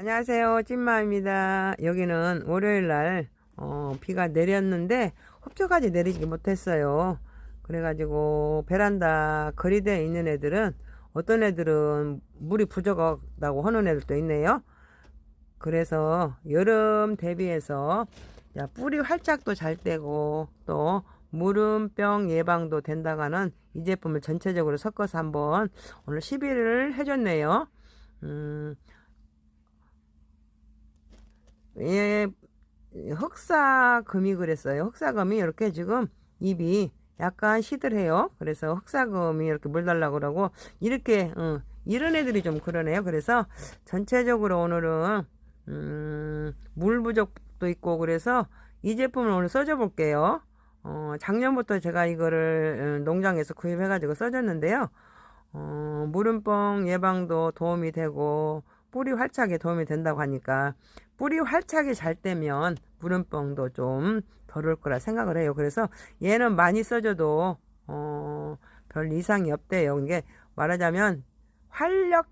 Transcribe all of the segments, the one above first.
안녕하세요. 찐마입니다. 여기는 월요일 날 어, 비가 내렸는데 흡족하지 내리지 못했어요. 그래가지고 베란다 거리대에 있는 애들은 어떤 애들은 물이 부족하다고 하는 애들도 있네요. 그래서 여름 대비해서 야, 뿌리 활짝도 잘 떼고 또 무름병 예방도 된다가는 이 제품을 전체적으로 섞어서 한번 오늘 시비를 해줬네요. 음, 예, 흑사금이 그랬어요. 흑사금이 이렇게 지금 입이 약간 시들해요. 그래서 흑사금이 이렇게 물 달라고 그러고 이렇게 어, 이런 애들이 좀 그러네요. 그래서 전체적으로 오늘은 음, 물 부족도 있고 그래서 이 제품을 오늘 써줘 볼게요. 어, 작년부터 제가 이거를 어, 농장에서 구입해 가지고 써줬는데요. 어, 무름병 예방도 도움이 되고 뿌리 활착에 도움이 된다고 하니까 뿌리 활착이 잘 되면 무름병도 좀 덜 올 거라 생각을 해요. 그래서 얘는 많이 써줘도 어, 별 이상이 없대요. 이게 말하자면 활력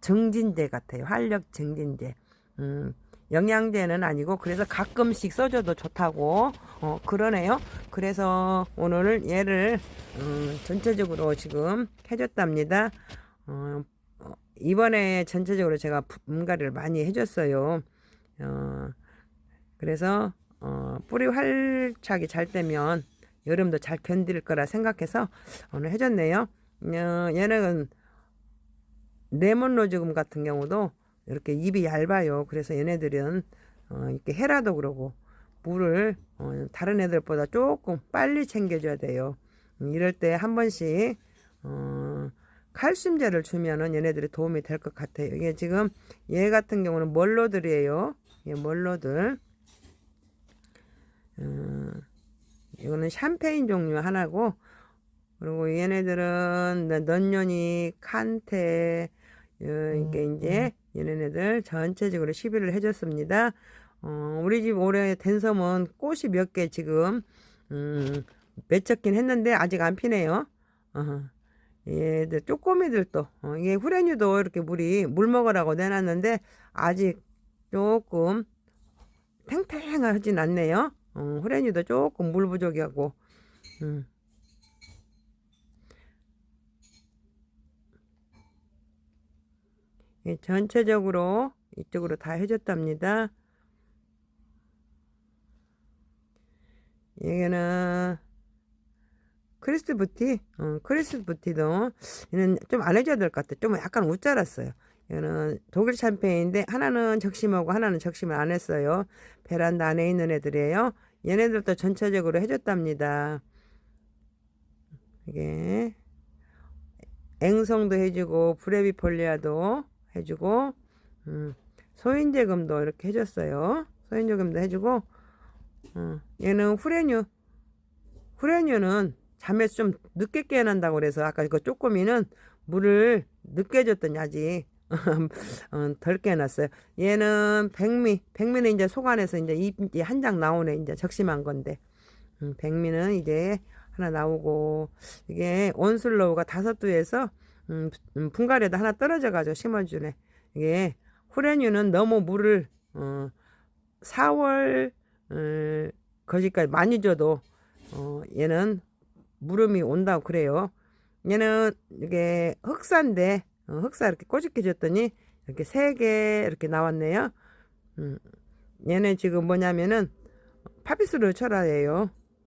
증진제 같아요. 활력 증진제. 음, 영양제는 아니고 그래서 가끔씩 써줘도 좋다고 어, 그러네요. 그래서 오늘 얘를 음, 전체적으로 지금 해줬답니다. 어, 어, 이번에 전체적으로 제가 분갈이를 많이 해줬어요. 어, 그래서 어, 뿌리 활착이 잘 되면 여름도 잘 견딜 거라 생각해서 오늘 해줬네요. 어, 얘는 레몬 로즈금 같은 경우도 이렇게 입이 얇아요. 그래서 얘네들은 어, 이렇게 헤라도 그러고 물을 어, 다른 애들보다 조금 빨리 챙겨줘야 돼요. 음, 이럴 때 한 번씩 어, 칼슘제를 주면은 얘네들이 도움이 될 것 같아요. 이게 지금 얘 같은 경우는 멀로들이에요. 얘 멀로들. 어, 이거는 샴페인 종류 하나고 그리고 얘네들은 넌년이 칸테 어, 이게 이제 얘네들 전체적으로 시비를 해줬습니다. 어, 우리 집 올해 된섬은 꽃이 몇 개 지금 음, 맺혔긴 했는데 아직 안 피네요. 어, 얘들 쪼꼬미들도 어, 이게 후레뉴도 이렇게 물이 물 먹으라고 내놨는데 아직 조금 탱탱하진 않네요. 어, 후레뉴도 조금 물 부족이하고 음. 예, 전체적으로 이쪽으로 다 해줬답니다. 여기는 크리스 부티, 어, 크리스 부티도 얘는 좀안 해줘야 될 것 같아. 좀 약간 웃자랐어요. 얘는 독일 샴페인인데 하나는 적심하고 하나는 적심을 안 했어요. 베란다 안에 있는 애들이에요. 얘네들도 전체적으로 해줬답니다. 이게 앵성도 해주고 브레비폴리아도 해주고 음, 소인제금도 이렇게 해줬어요. 소인제금도 해주고 음, 얘는 후레뉴 후레뉴는 잠에서 좀 늦게 깨어난다고 그래서 아까 그 쪼꼬미는 물을 늦게 줬더니 아직 어, 덜 깨어났어요. 얘는 백미 백미는 이제 속 안에서 이제 잎이 한 장 나오네 이제 적심한 건데 음, 백미는 이제 하나 나오고 이게 온슬로우가 다섯 두에서 음, 음, 분갈이에다 하나 떨어져 가지고 심어주네. 이게 후레뉴는 너무 물을 어, 4월 어, 거기까지 많이 줘도 어, 얘는 무름이 온다고 그래요. 얘는 이게 흑사인데 어, 흑사 이렇게 꼬집게 줬더니 이렇게 세 개 이렇게 나왔네요. 음, 얘는 지금 뭐냐면은 파피스르 철화예요.